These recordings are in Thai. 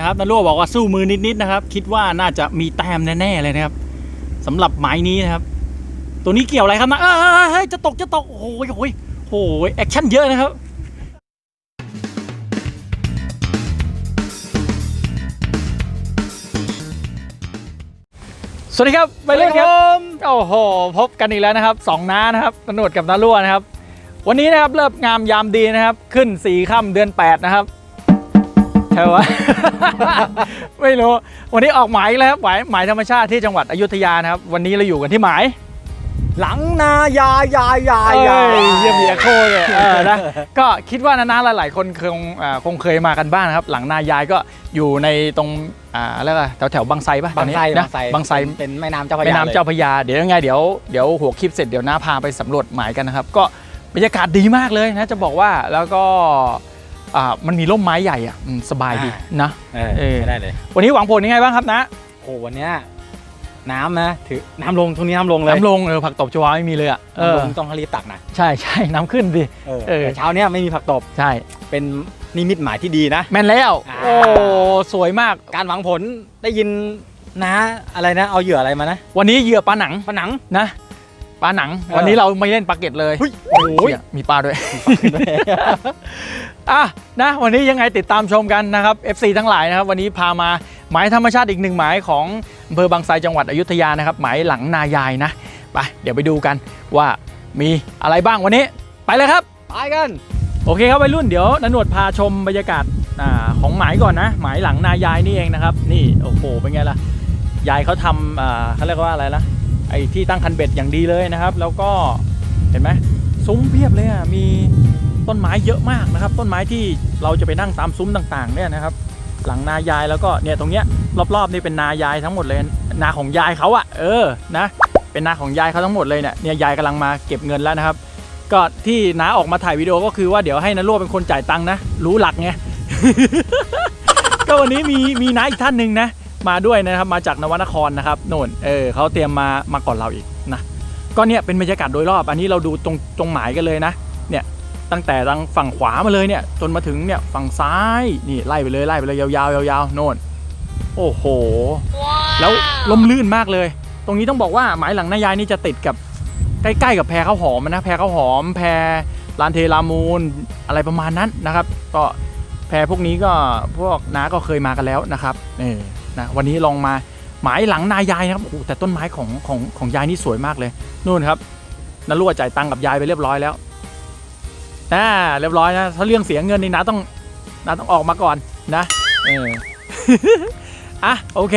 นะครับนารั่วบอกว่าสู้มือนิดๆนะครับ คิดว่าน่าจะมีแต้มแน่ๆเลยนะครับสำหรับหมายนี้นะครับ ตัวนี้เกี่ยวอะไรครับนะเอ้ยเอ้ยเฮ้ยจะตกจะตกโอ้โหโอ้โหโอ้โหแอคชั่นเยอะนะครับสวัสดีครับไปเล่นครับโอ้โหพบกันอีกแล้วนะครับสองน้านะครับตนวดกับนารั่วนะครับ วันนี้นะครับเลิกงามยามดีนะครับ ขึ้นสี่ค่ำเดือน 8 นะครับ ใช่วะไม่รู้ วันนี้ออกหมายอีกแล้วครับหมายหมายธรรมชาติที่จังหวัดอยุธยานะครับ วันนี้เราอยู่กันที่หมาย หลังนายายายาเอ้ยายเยี่ยมเยียโคเลยเออนะ ก็คิดว่านานาหลาย ๆ คนคงอ่าคงเคยมากันบ้างนะครับ หลังนายายก็อยู่ในตรงอ่าแล้วก็แถวแถวๆบางไทรปะบางไทรแถวนี้นะบางไทรบางไทร เป็นแม่น้ำเจ้าพระยาแม่น้ำเจ้าลยพระยาเดี๋ยวยังไงเดี๋ยวเดี๋ยวหัวคลิปเสร็จเดี๋ยวน้าพาไปสำรวจหมายกันนะครับ ก็บรรยากาศดีมากเลยนะจะบอกว่าแล้วก็ อ่ามันมีร่มไม้ใหญ่อะอืมสบายดีนะเออเออใช้ได้เลยวันนี้หวังผลยังไงบ้างครับนะโอ้วันเนี้ยน้ำนะถือน้ำลงทุกนี้น้ำลงเลยน้ำลงเออผักตบชวาไม่มีเลยอะเออน้ำลงต้องรีบตักนะใช่ใช่น้ำขึ้นดิ เออเออ แต่เช้าเนี้ยไม่มีผักตบใช่ เป็นนิมิตหมายที่ดีนะ แม่นแล้วอ่า โอ้สวยมาก การหวังผลได้ยินนะอะไรนะ เอาเหยื่ออะไรมานะวันนี้เหยื่อปลาหนังผนังนะ ปลาหนังเออวันนี้เราไม่เล่นปลาเก็ตเลยเฮ้ยโอ้ยมีปลาด้วยอะนะวันนี้ยังไงติดตามชมกันนะครับ FC ทั้งหลายนะครับ วันนี้พามาหมายธรรมชาติอีกหนึ่งหมายของอำเภอบางไทรจังหวัดอยุธยานะครับ หมายหลังนายายนะไปเดี๋ยวไปดูกันว่ามีอะไรบ้างวันนี้ ไปเลยครับไปกัน โอเคครับวัยรุ่นเดี๋ยวนันหนวดพาชมบรรยากาศอาของหมายก่อนนะ หมายหลังนายายนี่เองนะครับ นี่โอ้โหเป็นไงล่ะยายเขาทำอ่าเขาเรียกว่าอะไรนะ ไอ้ที่ตั้งคันเบ็ดอย่างดีเลยนะครับ แล้วก็เห็นไหมซุ้มเพียบเลยอะมีต้นไม้เยอะมากนะครับ ต้นไม้ที่เราจะไปนั่งตามซุ้มต่างๆเนี่ยนะครับ หลังนายายแล้วก็เนี่ยตรงเนี้ยรอบๆนี่เป็นนายายทั้งหมดเลยนาของยายเขาอะเออนะ เป็นนาของยายเขาทั้งหมดเลยเนี่ยเนี่ยยายกำลังมาเก็บเงินแล้วนะครับ ก็ที่น้าออกมาถ่ายวิดีโอก็คือว่าเดี๋ยวให้นารั่วเป็นคนจ่ายตังค์นะรู้หลักไงก็วันนี้มีมีน้าอีกท่านหนึ่งนะ มาด้วยนะครับมาจากนวนครนะครับโน่นเออเขาเตรียมมามาก่อนเราอีกนะก็เนี่ยเป็นบรรยากาศโดยรอบ อันนี้เราดูตรงตรงหมายกันเลยนะเนี่ยตั้งแต่ทางฝั่งขวามาเลยเนี่ยจนมาถึงเนี่ยฝั่งซ้ายนี่ไล่ไปเลยไล่ไปเลยยาวๆยาวๆโน่นโอ้โห แล้วลมลื่นมากเลย ตรงนี้ต้องบอกว่าหมายหลังนายายนี่จะติดกับใกล้ๆกับแพรข้าวหอมนะแพรข้าวหอม แพรลานเทลามูลอะไรประมาณนั้นนะครับ ก็แพรพวกนี้ก็พวกน้าก็เคยมากันแล้วนะครับเออ นะวันนี้ลองมาหมายหลังนายายนะครับโอ้แต่ต้นไม้ของของของยายนี่สวยมากเลยนู่นครับนารั่วจ่ายตังค์กับยายไปเรียบร้อยแล้วอ่าเรียบร้อยนะถ้าเรื่องเสียเงินนี่นะต้องนะต้องออกมาก่อนนะเอออะโอเค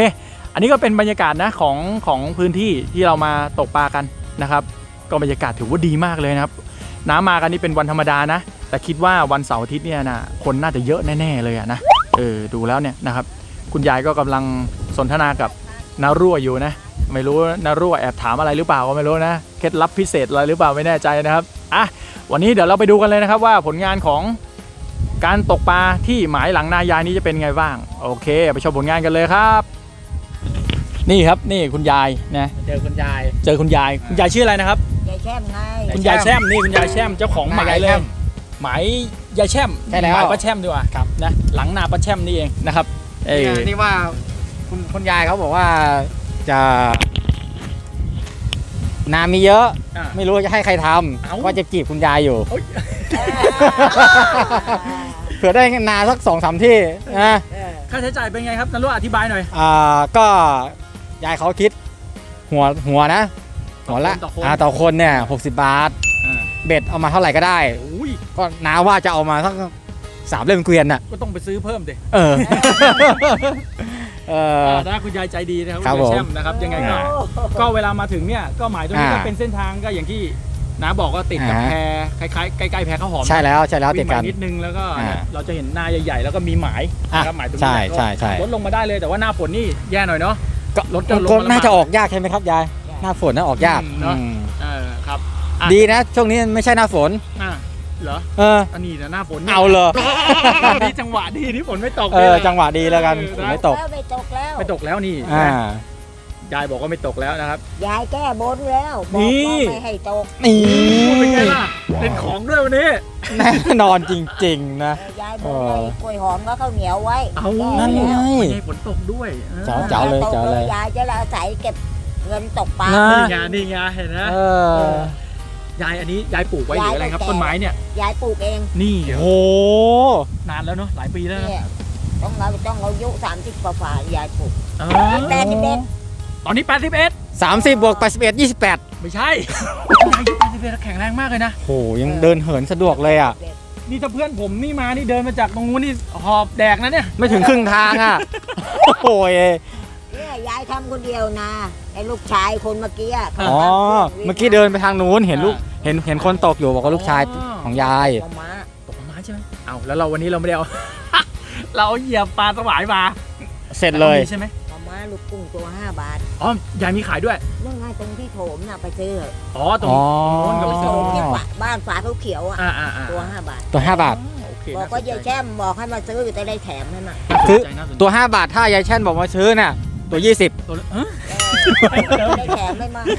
อันนี้ก็เป็นบรรยากาศนะของของพื้นที่ที่เรามาตกปลากันนะครับ ก็บรรยากาศถือว่าดีมากเลยนะครับ น้ำมากันนี่เป็นวันธรรมดานะ แต่คิดว่าวันเสาร์อาทิตย์เนี่ยนะคนน่าจะเยอะแน่ ๆ เลยอะนะเออดูแล้วเนี่ยนะครับ คุณยายก็กำลังสนทนากับนารั่วอยู่นะ ไม่รู้นารั่วแอบถามอะไรหรือเปล่าก็ไม่รู้นะเคล็ดลับพิเศษอะไรหรือเปล่าไม่แน่ใจนะครับอะวันนี้เดี๋ยวเราไปดูกันเลยนะครับว่าผลงานของการตกปลาที่หมายหลังนายายนี้จะเป็นไงบ้าง โอเค ไปชมผลงานกันเลยครับ นี่ครับนี่คุณยายนะเจอคุณยาย เจอคุณยายคุณยายชื่ออะไรนะครับยายแช่มไงคุณยายแช่มนี่คุณยายแช่มเจ้าของหมายเลยหมายยายแช่มใช่แล้วหมายป้าแช่มดีกว่าครับนะหลังนาป้าแช่มนี่เองนะครับ เออนี่นี่ว่าคุณคุณยายเขาบอกว่าจะนามีเยอะ อะ ไม่รู้จะให้ใครทเอ้าำว่าจะจีบคุณยายอยู่ โอ๊ยเผื่อได้นาสักสองสามที่นะเออค่าใช้จ่ายเป็นไงครับนันรู้อธิบายหน่อยอ่าก็ยายเขาคิด หัวหัวนะ หัวละต่อคนอ่าต่อคนเนี่ยหกสิบบาทอ่าเบ็ดเอามาเท่าไหร่ก็ได้ อุ้ยก็นาว่าจะเอามาสัก สามเล่มเกวียนน่ะก็ต้องไปซื้อเพิ่มดิเออเออถ้าคุณยายใจดีนะครับครับคุณยายผมแช่มนะครับยังไงก็อ่าก็เวลามาถึงเนี่ยก็หมายตรงนี้ก็อ่าเป็นเส้นทางก็อย่างที่น้าบอกก็ติดกับอ่า แพคล้ายๆใกล้ๆแพข้าวหอมใช่แล้วใช่แล้วติวิ่ดงกัมาน นิดนึงแล้วก็อ่าเราจะเห็นนาใหญ่ๆแล้วก็มีหมายอะนะครับหมายตรงนี้ใช่ก็ใช่ใช่ลดลงมาได้เลยแต่ว่าหน้าฝนนี่แย่หน่อยเนาะก็รถก็ลงก็มาลำบากน่าจะออกยากใช่ไหมครับยายหน้าฝนน่าออกยากอืมเนอะ อืมเออครับ อะ ดีนะ ช่วงนี้ไม่ใช่หน้าฝน อะ เหรอเอออันนี้นะหน้าฝนเอาเลยนี่จังหวะดีที่ฝนไม่ตกเออนี่แหละจังหวะดีแล้วกันเออฝนไม่ตกแล้วไม่ตกแล้วไม่ตกแล้วนี่อ่ายายบอกว่าไม่ตกแล้วนะครับ ยายแก้บนแล้วบนี่อกว่าไม่ให้ตกนี่เป็นไงล่ะเป็นของด้วยวันนี้แน่นอนจริงๆนะเออยายบเออกอให้กล้วยหอมก็ข้าวเหนียวไว้เอานั่นไงไม่ให้ฝนตกด้วยออเจ้าเจ้าเลยตกเลยยายจะละอาศัยเก็บเงินตกปลานะนี่ไงนี่ไงเห็นนะเออยายอันนี้ยายปลูกไว้หรืออะไรครับยายปลูกต้นไม้เนี่ย ยายปลูกเองนี่โอ้โหนานแล้วเนาะหลายปีแล้วนะเนี่ยต้องเราต้องอายุสามสิบกว่าฝ่ายายปลูกเอแปดสิบเอ็ดตอนนี้ 81สามสิบบวกแปดสิบเอ็ดยี่สิบแปดไม่ใช่อายุ81แข็งแรงมากเลยนะ โหยังเดินเหินสะดวกเลยอะ นี่ถ้าเพื่อนผมนี่มานี่เดินมาจากตรงนู้นนี่หอบแดกนะเนี่ย ไม่ถึงครึ่งทางอะ โอ้ยเนี่ ยยายทำคนเดียวนะไอ้ลูกชายคนเมื่อกี้ะอ๋อ เมื่อกี้เดินไปทางนู้นเห็นลูกเห็นเห็นคนตกอยู่บอกว่าลูกชายของยายประมาณตกมาใช่ไหมเอาแล้วเราวันนี้เราไม่ได้เอา เราเหยียบปลาสวายมาเสร็จเลยใช่ไหมประมาณลูกกุ้งตัวห้าบาทอ๋อยายมีขายด้วยเรื่องไงตรงที่โถมน่ะไปซื้ออ๋อตรงอ๋อ นู้นก็ไปโถซื้อมที่ฝาบ้านฝาเขาเขียวๆอะอ่าอ่าอ่าตัวห้าบาท ตัวห้าบาท โอเคบอกว่ายายแช่มบอกให้มาซื้อจะได้แถมให้มาซื้อน่าสนใจตัว 5 บาทถ้ายายแช่นบอกมาซื้อน่ะ ตัว 20 ตัวละเอ้ยเออได้แถมไม่มากนะ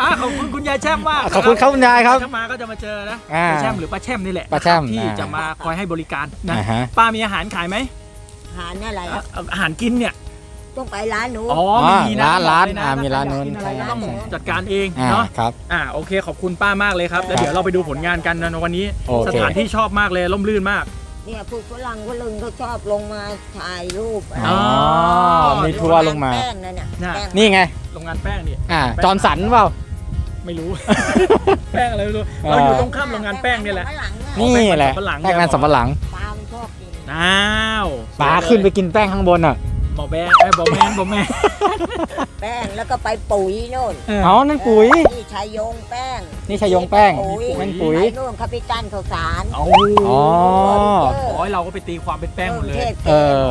อะขอบคุณคุณยายแช่มมากขอบคุณครับคุณยายครับ ถ้ามาก็จะมาเจอนะอ่ายายแช่มหรือป้าแช่มนี่แหละป้าแช่มที่อ่าจะมาคอยให้บริการนะอ่าฮะ ป้ามีอาหารขายไหมหาเนี่ยอะไรอะอะอาหารกินเนี่ยต้องไปร้านหนู อ๋อไม่มีนะร้านร้านบอกเลยะอ่ามีร้านนู้นกิอะไรก็ต้องใช่จัดการเองอ่าเนาะ ครับ อ่าโอเคขอบคุณป้า มากเลยครับแล้วเดี๋ยวเราไปดูผลงานกันนะวันนี้ โอสเคถานที่ชอบมากเลยร่มรื่นมาก เนี่ยพวกฝรั่งฝรั่งเขาชอบลงมาถ่ายรูปอ๋อมีทัวร์ลงมา แป้งนั่นน่ะน่ะ แป้งนี่ไง โรงงานแป้งนี่อ่า จอร์นสันเปล่า ไม่รู้ แป้งอะไรไม่รู้เราอยู่ตรงข้ามโรงงานแป้งนี่แหละฝรั่งเยนี่แหละแป้งมันสำปะหลังแป้งมันสำปะหลัง ปลามันชอบกิน อ้าวปลาขึ้นไปกินแป้งข้างบนอะ บอกแบงไอ้ยบอกแมนบอกแมนแป้งแล้วก็ไปปุ๋ยโน่นเอานั่นปุ๋ยนี่ชายโยงแป้งนี่ชายงแป้งปุ๋ยนั่นปุ๋ย ไอ้นู่นคาปิตันข้าวสารเอาอ๋อโอ้ยเราก็ไปตีความเป็นแป้งหมดเลยเออ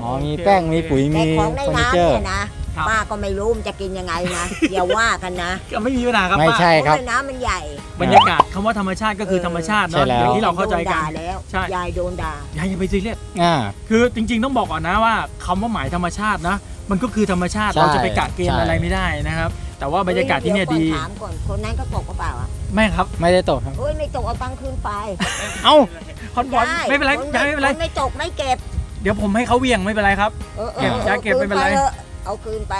อ๋อ มีแป้ง มีปุ๋ยแต่มีของในเฟอร์นิน้ำเจอร์ เนี่ยนะ ครับ ป้าก็ไม่รู้มันจะกินยังไงนะ อย่าว่ากันนะก็ไม่มีปัญหาครับไม่ป้าใช่ครับเพาะในน้ำมันใหญ่บรรยากาศคำว่าธรรมชาติก็คือธรรมชาติใช่เนาะแล้ว อย่างที่เราเข้าใจกันโดน ด่แล้วใช่ ยายโดนด่า อย่าอย่าไปซีเรียสอ่า คือจริง ๆ ต้องบอกก่อนนะว่าคำว่าหมายธรรมชาตินะ มันก็คือธรรมชาติใช่เราจะไปกะเกณฑ์ใช่ อะไรไม่ได้นะครับ แต่ว่าบรรยากาศที่เนี่ยดีฮ้วก่อถามก่อนคนนั้นก็ตกกระเป๋าอะไม่ครับไม่ได้ตกครับ เฮ้ยไม่ตกเอาตังค์คืนไปเอ้าคอนบอลไม่เป็นไรคยายไม่เป็นไร คไม่ตกไม่เก็บเดี๋ยวผมให้เขาเหวี่ยงไม่เป็นไรครับ เออออเก็บยายเก็บไม่เป็นไรอาคืถอะ เอาคืนไป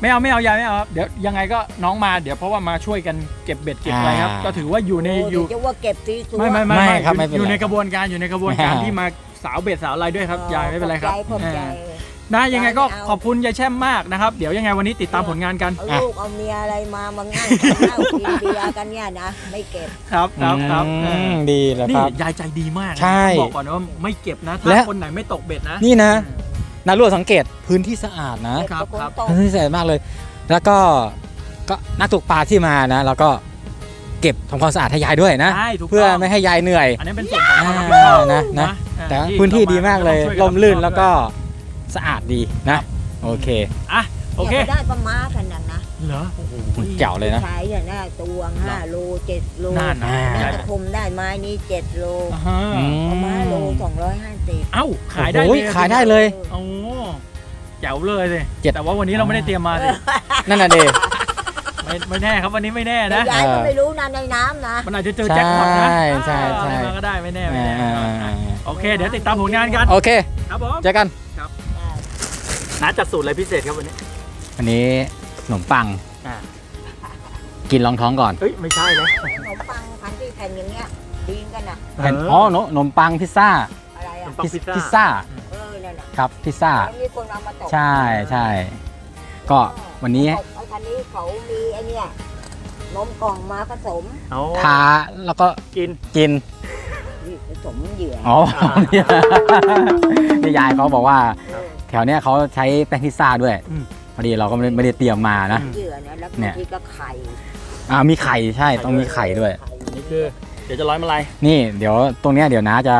ไม่เอาไม่เอายายไม่เอาครับเดี๋ยวยังไงก็น้องมาเดี๋ยวเพราะว่ามาช่วยกันเก็บเบ็ดเก็บอะไรครับ อ่า ก็ถือว่าอยู่ในโอยู่เดี๋วจะว่าเก็บซีซัวไม่ไม่ไม่ไม่ไม่ครับอยู่ไม่เป็นไรอยู่ในกระบวนการอยู่ในกระบวนการอ่าที่มาสาวเบ็ดสาวอะไรด้วยครับยายไม่เป็นไรครับขอบใจขอบใจเออนะยังไงก็ไม่เอา ขอบคุณยายแช่มมากนะครับ เดี๋ยวยังไงวันนี้ติดตามผลงานกันเอาลูกเอาเมียอะไรมามานั่งกินเหล้ากินเบียร์กันเนี่ยนะไม่เก็บ ครับครับครับอืมดีแล้วนี่ครับ ยายใจดีมากนะใช่ต้องบอกก่อนนะว่าไม่เก็บนะถ้าและ คนไหนไม่ตกเบ็ดนะ นี่นะ นารั่วสังเกตพื้นที่สะอาดนะ ครับเก็ครับนตกพื้นที่สะอาดมากเลย แล้วก็ก็นักตกปลาที่มานะแล้วก็เก็บทำความสะอาดให้ยายด้วยนะ ใช่ถูกเพื่อต้องไม่ให้ยายเหนื่อยอันนี้เป็นส่วนของความรับผิดชอบอ่านะนะเออแต่พื้นที่ดีมากเลยช่วยกัล่มลื่นรับผิดชอบแล้วก็สะอาดดีนะ โอเค อะโอเคนี่ยไปได้ประมาณขนาดนะ เหรอโอ้โหเจ๋วเลยนะใช้เนี่ยนะตวงห้าโลเจ็ดโลน่านนะอ่าแม่ตะคมได้ไม้นี้เจ็ดโลอ่าฮะอืประมาณโลมสองร้อยห้าสิบเอ้าขายได้โอ้เลยขายได้เลยโอ้แจ๋วเลยสิเจ็ดแต่ว่าวันนี้เราไม่ได้เตรียมมาสินั่นน่ะเดไม่ไม่แน่ครับวันนี้ไม่แน่แต่นะยายก็เออไม่รู้นะในน้ำนะมันอาจจะเจอแจ็คพอตนะใช่ใช่ใช่อะไรมาก็ได้ไม่แน่ไม่แน่อ่าโอเค เดี๋ยวติดตามผลงานกันโอเคครับผมเจอกันนัดจัดสูตรอะไรพิเศษครับวันนี้วันนี้ ขนมปังอ่า กินรองท้องก่อนเอ้ยไม่ใช่นะ ขนมปังพันที่แผ่นอย่างเงี้ยดีนกันนะแผ่นอ๋อขนมปังพิซซ่าอะไรขนอะมปังพิซซ่า พิซซ่าเออนั่นน่ะครับพิซซ่า แล้วมีคนเอามาตกใช่ใช่ก็วันนี้ไอ้คันนี้เขามีไอ้เนี่ยนมกล่องมาผสมเอาทาแล้วก็กิน กิน นี่ผสมเหยื่ออ๋อนี่ยายเขาบอกว่า เออแถวเนี้ยเขาใช้แป้งพิซซ่าด้วย อืม พอดีเราก็ไม่ได้ไม่ได้เตรียมมานะ เหยื่อนะแล้วเนี่บายงทีก็ไข่อ่ามีไข่ใช่ต้องมีไข่ด้วยไข่นี่คือเดี๋ยวจะร้อยมาลัยนี่เดี๋ยวตรงเนี้ยเดี๋ยวน้าจะ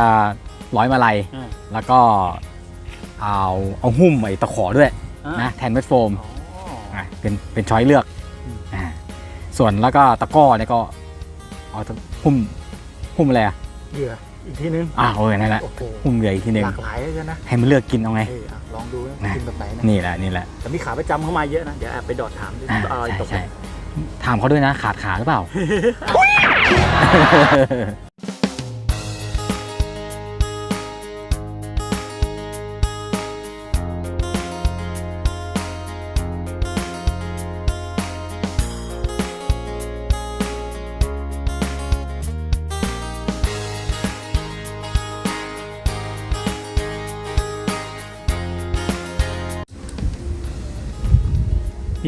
ร้อยมาลัยอืมแล้วก็เอาเอาหุ้มไอ้ตะขอด้วยอะนะแทนเม็ดโฟมอ๋อ อะเป็นเป็นช้อยเลือกอืม อ่าส่วนแล้วก็ตะกร้อเนี่ยก็เอาตะหุ้มหุ้มอะไรอะเหยื่อ อีกทีนึงอ่าโอ้ยนั่นแหละโอ้โหหุ้มเหลืออีกทีหนึ่งหลากหลายเลยนะให้มันเลือกกินเอาไงเอ้ยอะลลองดูนะนะกินแบบไหนนะนี่แหละนี่แหละ แต่มีขาประจำเข้ามาเยอะนะเดี๋ยวแอบไปดอดถามดูอ่าเออใช่ตกใช่ถามเขาด้วยนะขาดขาหรือเปล่า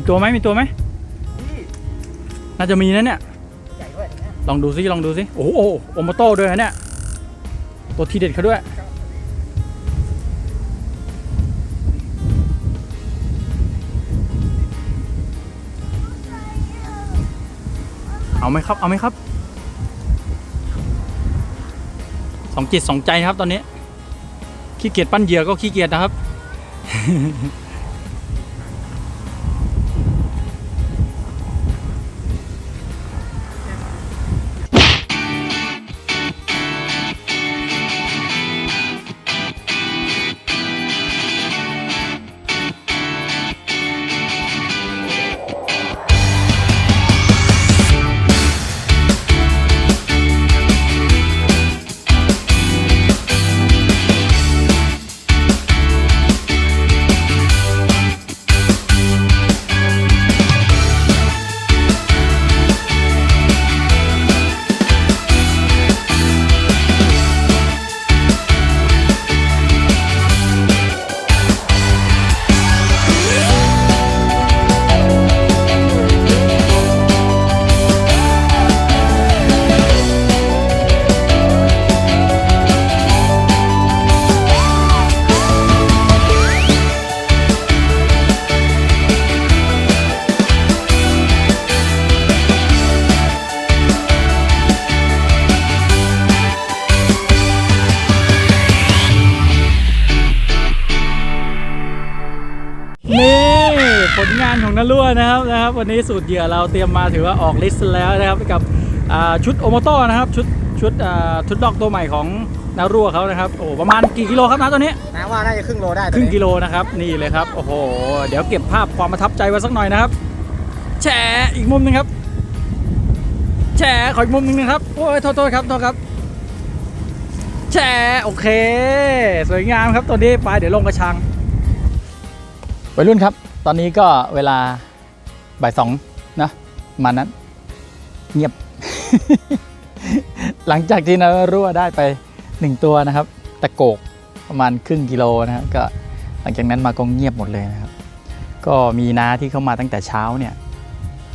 มีตัวไหมมีตัวไหมน่าจะมีนะเนี่ยลองดูซิลองดูซิโอ้โหโอมโต้ด้วยนะเนี่ยตัวทีเด็ดเขาด้วยเอาไหมครับ เอาไหมครับ สองจิตสองใจนะครับตอนนี้ ขี้เกียจปั้นเหยื่อก็ขี้เกียจนะครับ นี่ผลงานของนารั่วนะครับนะครับ วันนี้สูตรเหยื่อเราเตรียมมาถือว่าออกลิสต์แล้วนะครับกับอ่าชุดโอโมโต้นะครับชุดชุดอ่าชุดดอกตัวใหม่ของนารั่วเขานะครับโอ้ประมาณกี่กิโลครับนะตัวนี้นะว่าน่าจะครึ่งโลได้ครึ่งกิโลนะครับนี่เลยครับโอ้โหเดี๋ยวเก็บภาพความประทับใจไว้สักหน่อยนะครับ แฉอีกมุมหนึงครับ แฉขออีกมุมหนึงนะครับโอ้ยโทษโทษครับโทษครับ แฉโอเค สวยงามครับตัวนี้ไปเดี๋ยวลงกระชัง วัยรุ่นครับ ตอนนี้ก็เวลาบ่ายสองนะมานั้น เงียบ หลังจากที่นารั่วได้ไปหนึ่งตัวนะครับ ตะโกกประมาณครึ่งกิโลนะครับก็หลังจากนั้นมาก็เงียบหมดเลยนะครับ ก็มีน้าที่เข้ามาตั้งแต่เช้าเนี่ย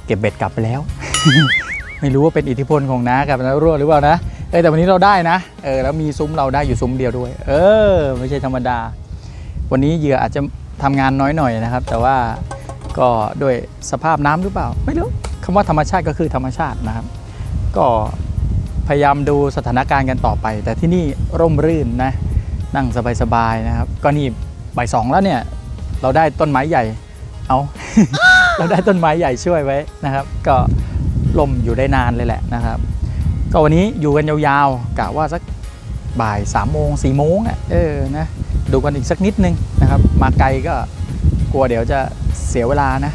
เก็บเบ็ดกลับไปแล้ว ไม่รู้ว่าเป็นอิทธิพลของน้ากับน้ารั่วหรือเปล่านะเออแต่วันนี้เราได้นะเออแล้วมีซุ้มเราได้อยู่ซุ้มเดียวด้วย เออ ไม่ใช่ธรรมดา วันนี้เหยื่ออาจจะ ทำงานน้อยหน่อยนะครับ แต่ว่าก็ด้วยสภาพน้ำหรือเปล่า ไม่รู้คำว่าธรรมชาติก็คือธรรมชาตินะครับ ก็พยายามดูสถานการณ์กันต่อไป แต่ที่นี่ร่มรื่นนะนั่งสบายๆนะครับ ก็นี่บ่ายสองแล้วเนี่ย เราได้ต้นไม้ใหญ่ เอา เราได้ต้นไม้ใหญ่ช่วยไว้นะครับ ก็ลมอยู่ได้นานเลยแหละนะครับ ก็วันนี้อยู่กันยาวๆกะว่าสักบ่ายสามโมงสี่โมงอะเออนะ ดูกันอีกสักนิดนึงนะครับ มาไกลก็กลัวเดี๋ยวจะเสียเวลานะ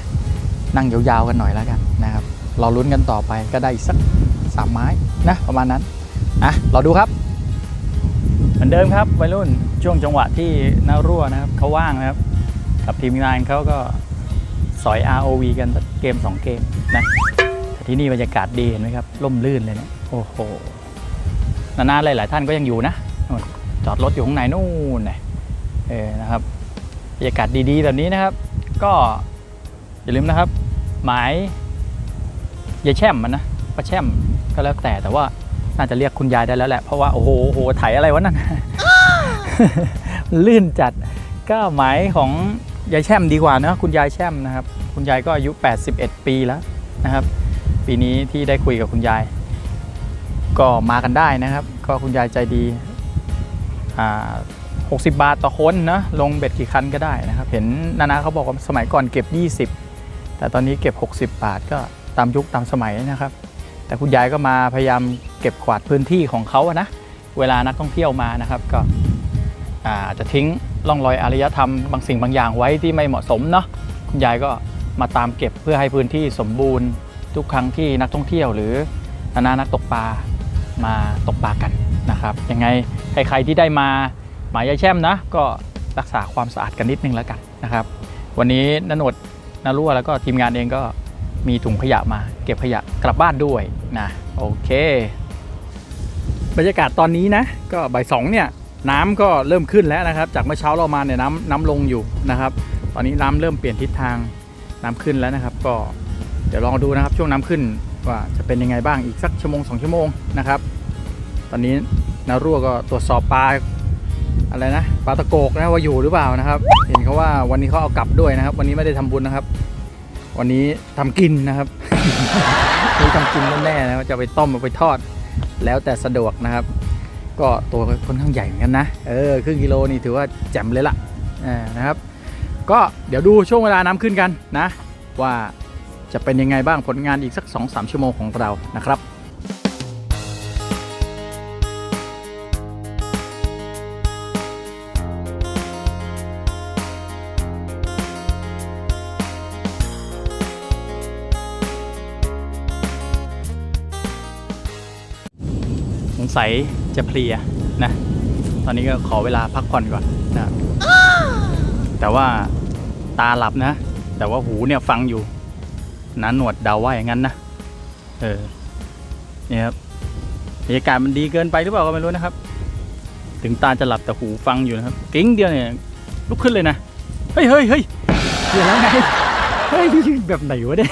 นั่งยาวๆกันหน่อยแล้วกันนะครับเราลุ้นกันต่อไปก็ได้อีกสักสามไม้นะประมาณนั้นอะเราดูครับเหมือนเดิมครับวัยรุ่นช่วงจังหวะที่น่ารั่วนะครับเขาว่างนะครับ กับทีมงานเขาก็สอย ROV กันสักเกม 2 เกมนะแต่ที่นี่บรรยากาศดีเห็นไหมครับร่มรื่นเลยเนี่ยโอ้โหนานๆหลายๆท่านก็ยังอยู่นะจอดรถอยู่ข้างในนู่นนะ เออนะครับบรรยากาศดีๆ แบบนี้นะครับ ก็อย่าลืมนะครับ หมายยายแช่มมันนะป้าแช่มก็แล้วแต่แต่ว่าน่าจะเรียกคุณยายได้แล้วแหละ เพราะว่าโอ้โหโอ้โหไถอะไรวะนั่นลื่นจัดก็หมายของยายแช่มดีกว่านะคุณยายแช่มนะครับ คุณยายก็อายุ 81 ปีแล้วนะครับ ปีนี้ที่ได้คุยกับคุณยาย ก็มากันได้นะครับ ก็คุณยายใจดีอ่า 60 บาทต่อคนนะลงเบ็ดกี่คันก็ได้นะครับ เห็นนานาเขาบอกว่าสมัยก่อนเก็บ 20 แต่ตอนนี้เก็บ 60 บาทก็ตามยุคตามสมัยนะครับ แต่คุณยายก็มาพยายามเก็บกวาดพื้นที่ของเขาอะนะเวลานักท่องเที่ยวมานะครับ ก็อาอาจจะทิ้งร่องรอยอารยธรรมบางสิ่งบางอย่างไว้ที่ไม่เหมาะสมเนาะคุณยายก็มาตามเก็บเพื่อให้พื้นที่สมบูรณ์ ทุกครั้งที่นักท่องเที่ยวหรือนานานักตกปลามาตกปลากันนะครับยังไงใครๆที่ได้มา หมายยาแช่มนะ ก็รักษาความสะอาดกันนิดนึงแล้วกันนะครับ วันนี้นนวดนารั่วแล้วก็ทีมงานเองก็มีถุงขยะมาเก็บขยะกลับบ้านด้วยนะโอเค บรรยากาศตอนนี้นะ ก็บ่ายสองเนี่ยน้ำก็เริ่มขึ้นแล้วนะครับ จากเมื่อเช้าเรามาเนี่ยน้ำน้ำลงอยู่นะครับ ตอนนี้น้ำเริ่มเปลี่ยนทิศทางน้ำขึ้นแล้วนะครับ ก็เดี๋ยวลองดูนะครับช่วงน้ำขึ้นว่าจะเป็นยังไงบ้างอีกสักชั่วโมงสองชั่วโมงนะครับ ตอนนี้นารั่วก็ตรวจสอบปลา อะไรนะปลาตะโกกนะว่าอยู่หรือเปล่านะครับ เห็นเขาว่าวันนี้เขาเอากลับด้วยนะครับ วันนี้ไม่ได้ทำบุญนะครับ วันนี้ทำกินนะครับนี่ทำกินแน่ๆนะครับจะไปต้มเอาไปทอด แล้วแต่สะดวกนะครับ ก็ตัวค่อนข้างใหญ่เหมือนกันนะเออครึ่งกิโลนี่ถือว่าแจ่มเลยล่ะอ่านะครับ ก็เดี๋ยวดูช่วงเวลาน้ำขึ้นกันนะ ว่าจะเป็นยังไงบ้างผลงานอีกสัก 2-3 ชั่วโมงของเรานะครับ สัยจะเพลียนะ ตอนนี้ก็ขอเวลาพักผ่อนก่อนนะ แต่ว่าตาหลับนะ แต่ว่าหูเนี่ยฟังอยู่นะหนวดเดาว่าอย่างนั้นนะ เออ เนี่ยครับบรรยากาศมันดีเกินไปหรือเปล่าก็ไม่รู้นะครับ ถึงตาจะหลับแต่หูฟังอยู่นะครับ กิ้งเดียวเนี่ยลุกขึ้นเลยนะ เฮ้ยเฮ้ยเฮ้ยเดี๋ยวแล้วไง เฮ้ยแบบไหนวะเนี่ย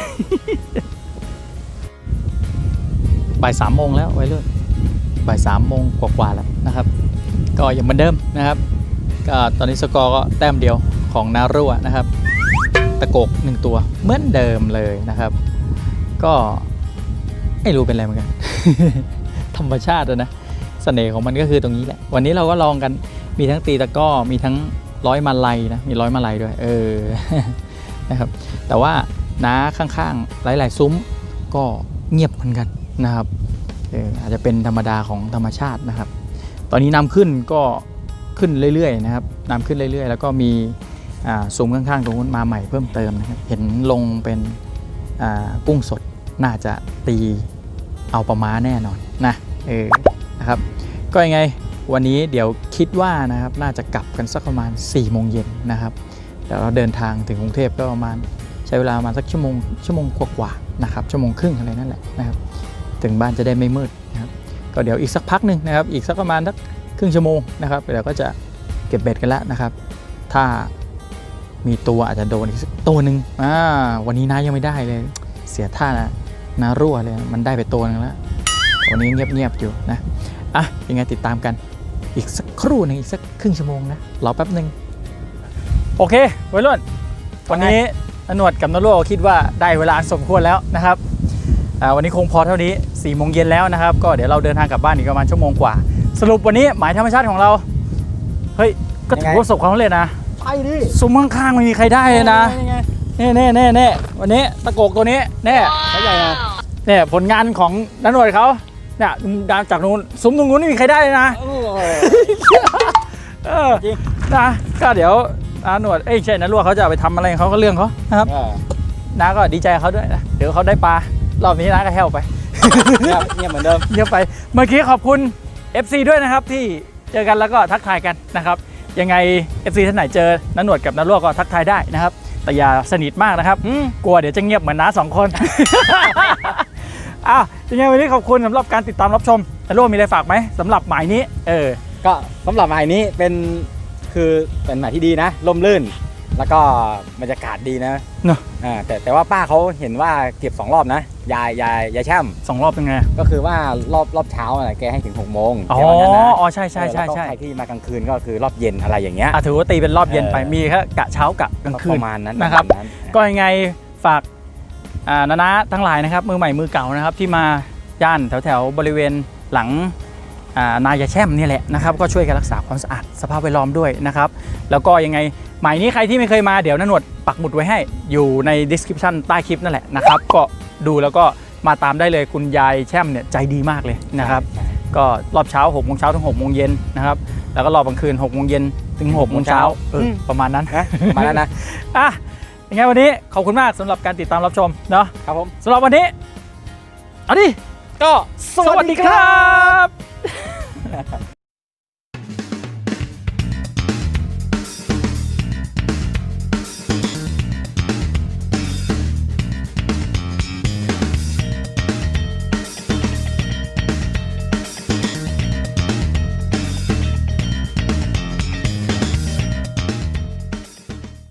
บ่ายสามโมงแล้วไว้เลย บ่ายสามโมงกว่าๆแล้วนะครับ ก็ยังเหมือนเดิมนะครับก็ตอนนี้สกอร์ก็แต้มเดียวของนารั่วนะครับ ตะโกกหนึ่งตัวเหมือนเดิมเลยนะครับ ก็ไม่รู้เป็นอะไรเหมือนกัน ธรรมชาติอะนะเสน่ห์ของมันก็คือตรงนี้แหละ วันนี้เราก็ลองกันมีทั้งตีตะกร้อมีทั้งร้อยมาลัยนะมีร้อยมาลัยด้วย เออ นะครับ แต่ว่าน้าข้างๆ หลาย ๆ ซุ้มก็เงียบเหมือนกันนะครับ อาจจะเป็นธรรมดาของธรรมชาตินะครับ ตอนนี้น้ำขึ้นก็ขึ้นเรื่อยๆนะครับน้ำขึ้นเรื่อยๆ แล้วก็มีซุ้มข้างๆตรงนู้นมาใหม่เพิ่มเติมนะครับ เห็นลงเป็นกุ้งสดน่าจะตีเอาประมาแน่นอนนะเออนะครับ ก็ยังไงวันนี้เดี๋ยวคิดว่านะครับน่าจะกลับกันสักประมาณ4ี่โมงเย็นนะครับเดี๋ยวเราเดินทางถึงกรุงเทพก็ประมาณใช้เวลาประมาณสักชั่วโมงชั่วโมงกว่าๆนะครับชั่วโมงครึ่งอะไรนั่นแหละนะครับ ถึงบ้านจะได้ไม่มืดนะครับก็เดี๋ยวอีกสักพักหนึ่งนะครับอีกสักประมาณสักครึ่งชั่วโมงนะครับเดี๋ยวก็จะเก็บเบ็ดกันแล้วนะครับ ถ้ามีตัวอาจจะโดนอีกสักตัวหนึ่งอ่าวันนี้น้ายังไม่ได้เลย เสียท่านะนารั่วเลยมันได้ไปตัวหนึงแล้ววันนี้เงียบๆอยู่นะอะยังไงติดตามกันอีกสักครู่หนึงอีกสักครึ่งชั่วโมงนะรอแป๊บหนึ่งโอเควัยรุ่นวันนี้นหนวดกับนรั่วคิดว่าได้เวลาอันสมควรแล้วนะครับอ่าวันนี้คงพอเท่านี้ 4ี่โมงเย็นแล้วนะครับ ก็เดี๋ยวเราเดินทางกลับบ้านอีกประมาณชั่วโมงกว่า สรุปวันนี้หมายธรรมชาติของเรา เฮ้ย ก็ถือว่าประสบความสำเร็จนะไปดิซุ้มข้างๆไม่มีใครได้เลยนะเน่เน่เน่เน่วันนี้ตะโกกตัวนี้เน่เขาใหญ่อะเนี่ยผลงานของนันหน่วยเขาเนี่ยดาวจากนู้นซุ้มตรงนู้นไม่มีใครได้เลยนะเออจริงนะก็เดี๋ยวอาหนวดเอ้ยใช่นะรั่วเขาจะเอาไปทำอะไรของเขาก็เรื่องเขานะครับเออน้าก็ดีใจกับเขาด้วยนะเดี๋ยวเขาได้ปลารอบนี้น้าก็แห้วไป เงียบเงียบเหมือนเดิมเยอะไปเมื่อกี้ขอบคุณ FC ด้วยนะครับที่เจอกันแล้วก็ทักทายกันนะครับยังไง FC ท่านไหนเจอนันหนวดกับนันรั่วก็ทักทายได้นะครับ แต่อย่าสนิทมากนะครับอืมกลัวเดี๋ยวจะเงียบเหมือนน้าสองคนอ้าวยังไงวันนี้ขอบคุณสำหรับการติดตามรับชมนันรั่วมีอะไรฝากไหมสำหรับหมายนี้ เออ ก็สำหรับหมายนี้เป็นคือเป็นหมายที่ดีนะล่มลื่น แล้วก็บรรยากาศดีนะเนอะอ่าแต่แต่ว่าป้าเขาเห็นว่าเก็บสองรอบนะ ยายยายยายแช่มสองรอบเป็นไง ก็คือว่ารอบรอบเช้าอะแกให้ถึง6กโมงอ๋อ แกว่างั้นนะอ๋อ ใช่ใช่ใช่เออแล้วก็ใช่ใครที่มากลางคืนก็คือรอบเย็นอะไรอย่างเงี้ย อะถือว่าตีเป็นรอบเย็นไป เออ มีแค่กะเช้ากะกลางคืปน ระมาณนั้นนะครับ ปมาณนั้น ก็ยังไงฝากอ่านานาทั้งหลายนะครับ มือใหม่มือเก่านะครับ ที่มาย่านแถวแถวๆบริเวณหลังอ่านายาแช่มนี่แหละนะครับ ก็ช่วยกันรักษาความสะอาดสภาพแวดล้อมด้วยนะครับ แล้วก็ยังไง หมายนี้ใครที่ไม่เคยมาเดี๋ยวนันหนวดปักหมุดไว้ให้อยู่ใน description ใต้คลิปนั่นแหละนะครับ ก็ดูแล้วก็มาตามได้เลยคุณยายแช่มเนี่ยใจดีมากเลยนะครับใช่ก็รอบเช้า6โมงเช้าถึง6โมงเย็นนะครับ แล้วก็รอบกลางคืน6โมงเย็นถึง6โมงเช้าเอออมประมาณนั้นนะประมาณนั้นนะอะยังไงวันนี้ขอบคุณมากสำหรับการติดตามรับชมเนาะครับผมสำหรับวันนี้เอาดิก็สวัสดีครับ